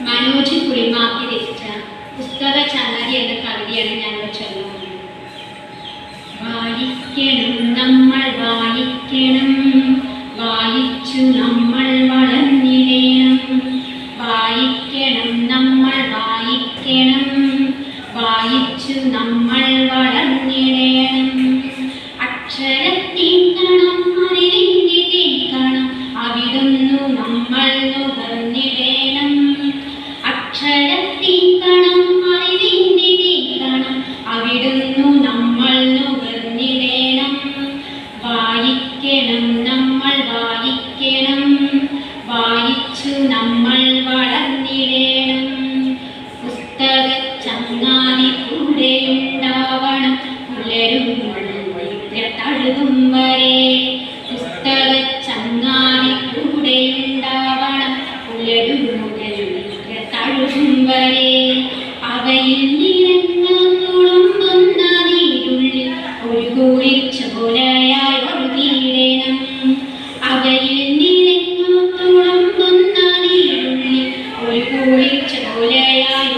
മനോജ് കുളിമാക്കി രചിച്ച പുസ്തക ചങ്ങാതി എന്ന കവിതയാണ് ഞാനിവിടെ ചൊല്ലുന്നത്. വായിക്കണം നമ്മൾ വായിക്കണം. വായിച്ചു നമ്മൾ വളർന്നിടേണം. വായിക്കണം നമ്മൾ വായിക്കണം. വായിച്ചു നമ്മൾ വളർന്നിടേണം. അക്ഷരത്തീക്കണം അറിവിന്റെ തീക്കണം അവിടുന്നു നമ്മൾ നുകർന്നിടേണം. വായിക്കണം നമ്മൾ വായിക്കണം. വായിച്ചു നമ്മൾ വളർന്നിടേണം. പുസ്തക ചങ്ങാതി കൂടെ ഉണ്ടാവണം പുലരും തഴുകും വരെ. പുസ്തക ചങ്ങാതി കൂടെ ഒരു കുളിച്ച പോലെയായി ഒഴുകിയിടണം അവയിൽ നിറഞ്ഞു തുളുമ്പുന്ന നീരുള്ളിൽ ഒരു കുളിച്ച പോലെയായി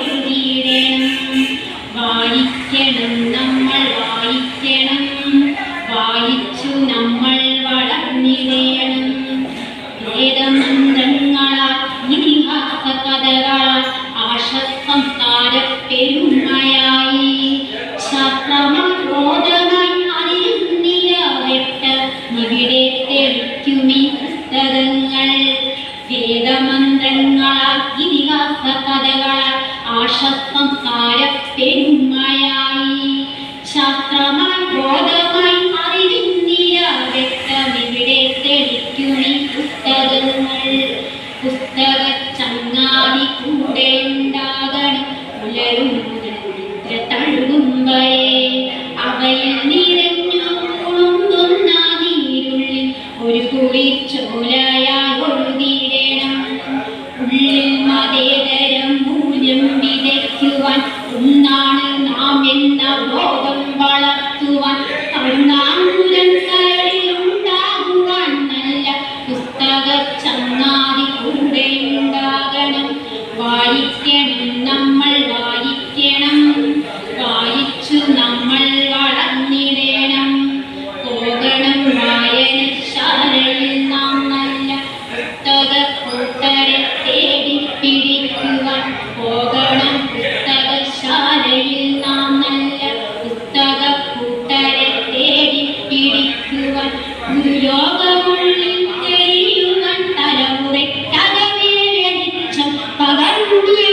വായിക്കണം നമ്മൾ വായിച്ചു നമ്മൾ കഥകളാൽ ആശസംസ്കാര പെരുമയായി ശാസ്ത്രമായി വേദമന്ത്രങ്ങളാഗ്നിഹാസ കഥകള ആശസ്സംസാര പെരുമയായി ശാസ്ത്രമായി ബോധമായി അറിവിന്ദിയ വ്യക്തമിവിടെ തെളിക്കുണി പുസ്തകങ്ങൾ? പുസ്തക ചങ്ങാതി കൂടെയുണ്ടാകണം ഉലരും തഴുകുമ്പയേ അവയിൽ നിറഞ്ഞു കുളുമ്പുന്ന നീരുള്ളിൽ ഒരു കുളിച്ചോലയായി ഒഴുകിയിട അവബോധം വളർത്തുവാൻ നമ്മൾ വായിച്ചു നമ്മൾ പോകണം തേടി പിടിക്കുവാൻ പോകണം ലോകമുള്ളിൽ തലമുറ പകർന്നു